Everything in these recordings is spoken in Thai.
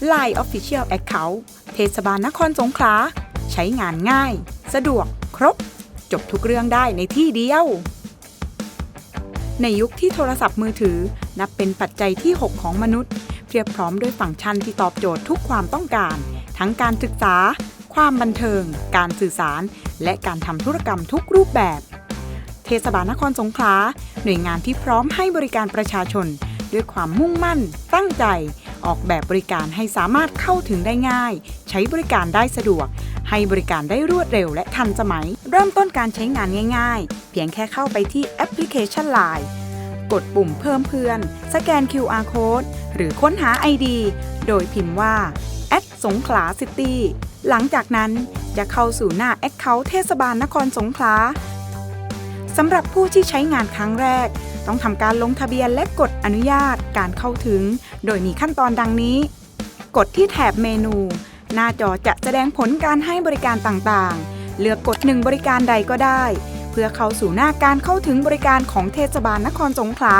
Line Official Account เทศบาลนครสงขลาใช้งานง่าย สะดวกครบ จบทุกเรื่องได้ในที่เดียว ในยุคที่โทรศัพท์มือถือ นับเป็นปัจจัยที่ 6 ของมนุษย์ เพียบพร้อมด้วยฟังก์ชันที่ตอบโจทย์ทุกความต้องการ ทั้งการศึกษา ความบันเทิง การสื่อสาร และการทำธุรกรรมทุกรูปแบบ เทศบาลนครสงขลาหน่วยงานที่พร้อมให้บริการประชาชน ด้วยความมุ่งมั่น ตั้งใจ ออกแบบบริการให้สามารถเข้าถึงได้ง่าย ใช้บริการได้สะดวก ให้บริการได้รวดเร็วและทันสมัย เริ่มต้นการใช้งานง่าย ๆ เพียงแค่เข้าไปที่แอปพลิเคชัน Line กดปุ่มเพิ่มเพื่อน สแกน QR Code หรือค้นหา ID โดยพิมพ์ว่าแอดสงขลาซิตี้หลังจากนั้นจะเข้าสู่หน้า Account เทศบาลนครสงขลาสำหรับผู้ที่ใช้งานครั้งแรก ต้องทำการลงทะเบียนและกดอนุญาตการเข้าถึง โดยมีขั้นตอนดังนี้ กดที่แถบเมนู หน้าจอจะแสดงผลการให้บริการต่างๆ เลือกกดหนึ่งบริการใดก็ได้ เพื่อเข้าสู่หน้าการเข้าถึงบริการของเทศบาลนครสงขลา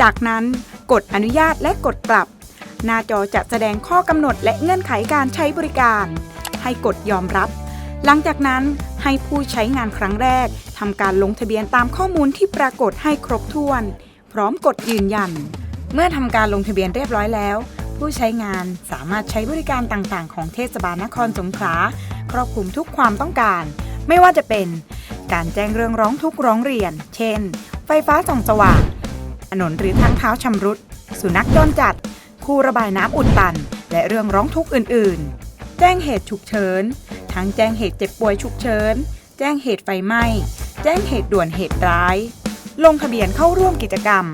จากนั้นกดอนุญาตและกดกลับ หน้าจอจะแสดงข้อกำหนดและเงื่อนไขการใช้บริการ ให้กดยอมรับ หลังจากนั้นให้ผู้ใช้งานครั้งแรกทำการลงทะเบียนตามข้อมูลที่ปรากฏให้ครบถ้วน พร้อมกดยืนยัน เมื่อทำการลงทะเบียนเรียบร้อยแล้ว ผู้ใช้งานสามารถใช้บริการต่างๆ ของเทศบาลนครสงขลาครอบคลุมทุกความต้องการ ไม่ว่าจะเป็น การแจ้งเรื่องร้องทุกข์ร้องเรียน เช่น ไฟฟ้าส่องสว่างถนนหรือทางเท้าชำรุด สุนัขจรจัด คูระบายน้ำอุดตัน และเรื่องร้องทุกข์อื่น ๆ แจ้งเหตุฉุกเฉิน ทั้งแจ้งเหตุเจ็บป่วยฉุกเฉิน แจ้งเหตุไฟไหม้ แจ้งเหตุด่วนเหตุร้าย ลงทะเบียนเข้าร่วมกิจกรรม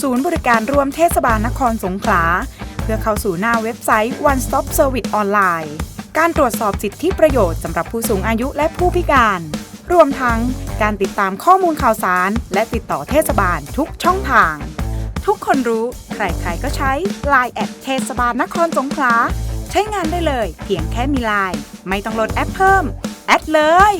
ศูนย์บริการรวมเทศบาลนครสงขลา เพื่อเข้าสู่หน้าเว็บไซต์ One Stop Service ออนไลน์การตรวจสอบสิทธิประโยชน์สำหรับผู้สูงอายุและผู้พิการ รวมทั้งการติดตามข้อมูลข่าวสาร และติดต่อเทศบาลทุกช่องทาง ทุกคนรู้ ใครๆก็ใช้ Line แอดเทศบาลนครสงขลา ใช้งานได้เลย เพียงแค่มีไลน์ไม่ต้องโหลดแอปเพิ่ม แอดเลย